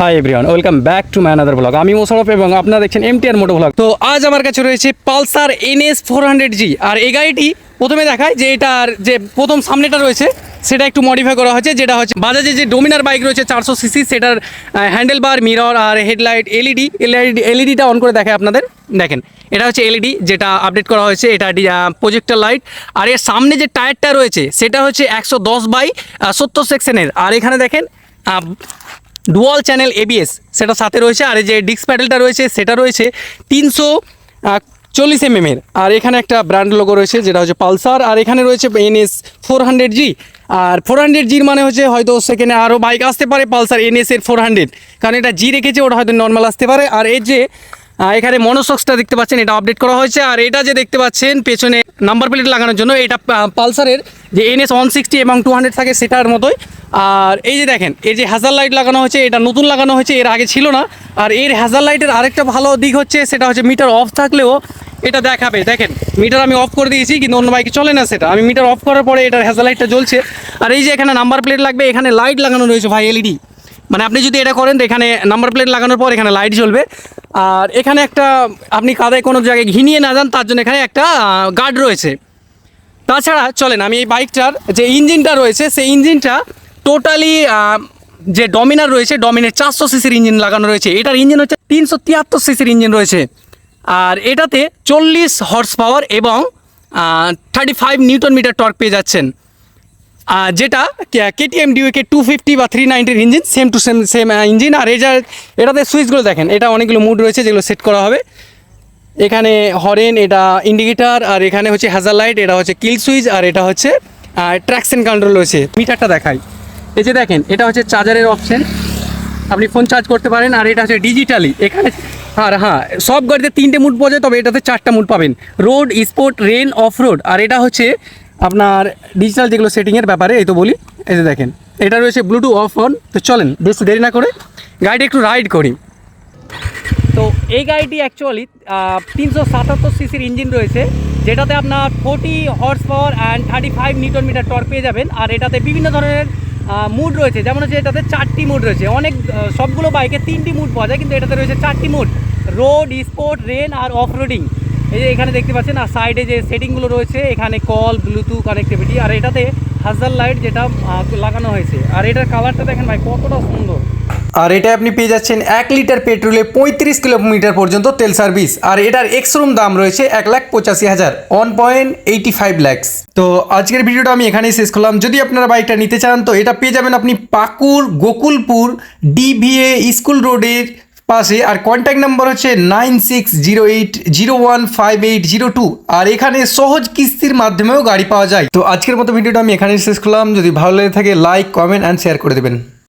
Hi everyone welcome back to my another blog আমি মোশারফ এবং আপনারা দেখছেন এমটিআর মোটো ব্লগ তো আজ আমার কাছে রয়েছে Pulsar NS four hundred G R এই গাড়িটি প্রথমে দেখায় যে এটার যে প্রথম সামনেটা রয়েছে, সেটা একটু মডিফাই করা হয়েছে, যেটা হচ্ছে বাজাজে যে ডোমিনার বাইক রয়েছে চারশো সিসি সেটার হ্যান্ডেল বার মিরর আর হেডলাইট এলইডি এলইডি এলইডিটা অন করে দেখায় আপনাদের। দেখেন, এটা হচ্ছে এলইডি যেটা আপডেট করা হয়েছে, এটা প্রজেক্টর লাইট আর এর সামনে যে টায়ারটা রয়েছে, সেটা হচ্ছে একশো দশ বাই সত্তর সেকশনের আর এখানে দেখেন ডুয়াল চ্যানেল এবিএস সেটা সাথে রয়েছে, আর এই যে ডিক্স প্যাডেলটা রয়েছে, সেটা রয়েছে তিনশো চল্লিশ এমএমের আর এখানে একটা ব্র্যান্ড লোগো রয়েছে, যেটা হচ্ছে পালসার, আর এখানে রয়েছে NS four hundred G R four hundred জির মানে হচ্ছে হয়তো সেখানে আরও বাইক আসতে পারে, পালসার এনএসের ফোর হান্ড্রেড কারণ এটা জি রেখেছে, ওটা হয়তো নর্মাল আসতে পারে। আর এর যে এখানে মনোসক্সটা দেখতে পাচ্ছেন, এটা আপডেট করা হয়েছে। আর এটা যে দেখতে পাচ্ছেন, পেছনে নাম্বার প্লেট লাগানোর জন্য এটা পালসারের যে এনএস ওয়ান সিক্সটি এবং টু হান্ড্রেড থাকে সেটার মতোই। আর এই যে দেখেন, এই যে হ্যাজার লাইট লাগানো হয়েছে, এটা নতুন লাগানো হয়েছে, এর আগে ছিল না। আর এর হ্যাজার লাইটের আরেকটা ভালো দিক হচ্ছে, সেটা হচ্ছে মিটার অফ থাকলেও এটা দেখাবে। দেখেন মিটার আমি অফ করে দিয়েছি, কিন্তু অন্য বাইকে চলে না সেটা। আমি মিটার অফ করার পরে এটার হ্যাজার লাইটটা জ্বলছে। আর এই যে এখানে নাম্বার প্লেট লাগবে, এখানে লাইট লাগানো রয়েছে ভাই এলইডি মানে আপনি যদি এটা করেন, তো এখানে নাম্বার প্লেট লাগানোর পর এখানে লাইট জ্বলবে। আর এখানে একটা, আপনি কাদায় কোনো জায়গায় ঘিনিয়ে না যান, তার জন্য এখানে একটা গার্ড রয়েছে। তাছাড়া চলেন, আমি এই বাইকটার যে ইঞ্জিনটা রয়েছে, সেই ইঞ্জিনটা টোটালি যে ডমিনার রয়েছে ডমিনের চারশো সিসির ইঞ্জিন লাগানো রয়েছে। এটার ইঞ্জিন হচ্ছে তিনশো তিয়াত্তর সিসির ইঞ্জিন রয়েছে। আর এটাতে চল্লিশ হর্স পাওয়ার এবং thirty five newton meter torque পেয়ে যাচ্ছেন। যেটা কেটিএম ডিউকে টু ফিফটি বা three নাইনটির engine same to same same engine আর এটা এটাতে সুইচগুলো দেখেন, এটা অনেকগুলো মুড রয়েছে যেগুলো সেট করা হবে। এখানে হরেন এটা ইন্ডিকেটার আর এখানে হচ্ছে হ্যাজার লাইট এটা হচ্ছে কিল সুইচ আর এটা হচ্ছে ট্র্যাকশন কন্ট্রোল রয়েছে। মিটারটা দেখাই। এই যে দেখেন, এটা হচ্ছে চার্জারের অপশন আপনি ফোন চার্জ করতে পারেন, আর এটা হচ্ছে ডিজিটালি এখানে, আর হ্যাঁ সব গাড়িতে তিনটে মুড পাওয়া যায়, তবে এটাতে চারটা মুড পাবেন। Road sport rain off road আর এটা হচ্ছে আপনার ডিজিটাল যেগুলো সেটিংয়ের ব্যাপারে, এই তো বলি, এই যে দেখেন, এটা রয়েছে ব্লুটুথ অফ অন তো চলেন, বেশি দেরি না করে, গাড়িটা একটু রাইড করি। তো এই গাড়িটি অ্যাকচুয়ালি তিনশো সাতাত্তর সিসির ইঞ্জিন রয়েছে, যেটাতে আপনার forty horse power and thirty five newton meter torque পেয়ে যাবেন, আর এটাতে বিভিন্ন ধরনের মুড রয়েছে, যেমন হচ্ছে এটাতে চারটি মুড রয়েছে, অনেক সবগুলো বাইকে তিনটি মুড পাওয়া যায়, কিন্তু এটাতে রয়েছে চারটি মুড রোড স্পোর্ট রেন আর অফ রোডিং এই যে এখানে দেখতে পাচ্ছেন, আর সাইডে যে সেটিংগুলো রয়েছে, এখানে কল ব্লুটুথ কানেক্টিভিটি আর এটাতে হাজার লাইট যেটা লাগানো হয়েছে। আর এটার কালারটা দেখেন ভাই, কতটা সুন্দর। আর এটা আপনি পেয়ে যাচ্ছেন এক লিটার পেট্রোলে পঁয়ত্রিশ কিলোমিটার পর্যন্ত তেল সার্ভিস আর এটার এক্সরুম দাম রয়েছে এক লাখ পঁচাশি হাজার ওয়ান পয়েন্ট ফাইভ তো আজকের ভিডিওটা আমি এখানেই শেষ করলাম। যদি আপনারা বাইকটা নিতে চান, তো এটা পেয়ে যাবেন আপনি পাকুর গোকুলপুর ডিভিএ স্কুল রোডের পাশে, আর কন্ট্যাক্ট নাম্বার হচ্ছে nine six zero eight zero one five eight zero two আর এখানে সহজ কিস্তির মাধ্যমেও গাড়ি পাওয়া যায়। তো আজকের মতো ভিডিওটা আমি এখানেই শেষ করলাম। যদি ভালো লেগে থাকে লাইক কমেন্ট অ্যান্ড শেয়ার করে দেবেন।